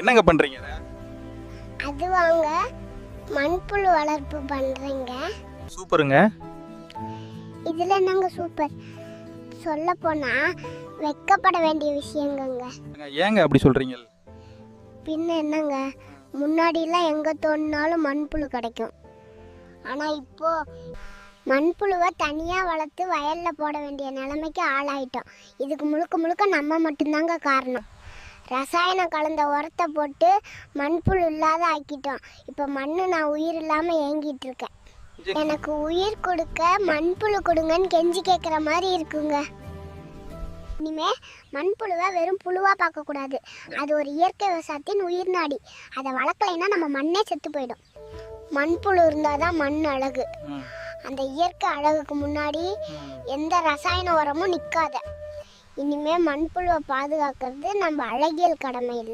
என்னங்க பண்றீங்க? அது வாங்க மண்புழு வளர்ப்பு பண்றீங்க. சூப்பருங்க. இதுல என்னங்க சூப்பர்? சொல்ல போனா வெக்கப்பட வேண்டிய விஷயங்கங்க ஏங்க, அப்படி சொல்றீங்க? பின்ன என்னங்க முன்னாடிலாம் எங்க தோணினாலும் மண்புழு கிடைக்கும். ஆனா இப்போ மண்புழுவை தனியா வளர்த்து வயல்ல போட வேண்டிய நிலைமைக்கு ஆளாயிட்டோம். இதுக்கு முழுக்க முழுக்க நம்ம மட்டும்தாங்க காரணம். ரசாயனம் கலந்த உரத்தை போட்டு மண்புழு இல்லாத ஆக்கிட்டோம். இப்போ மண்ணு நான் உயிர் இல்லாம ஏங்கிட்டு இருக்கேன். எனக்கு உயிர் கொடுக்க மண்புழு கொடுங்கன்னு கெஞ்சி கேட்குற மாதிரி இருக்குங்க. இனிமே மண்புழுவை வெறும் புழுவாக பார்க்கக்கூடாது அது ஒரு இயற்கை விவசாயத்தின் உயிர் நாடி. அதை வளர்க்கலைன்னா நம்ம மண்ணே செத்து போயிடும். மண்புழு இருந்தால் தான் மண் அழகு. அந்த இயற்கை அழகுக்கு முன்னாடி எந்த ரசாயன உரமும் நிற்காத இனிமே மண்புழுவை பாதுகாக்கிறது நம்ம அழகியல் கடமை இல்லை.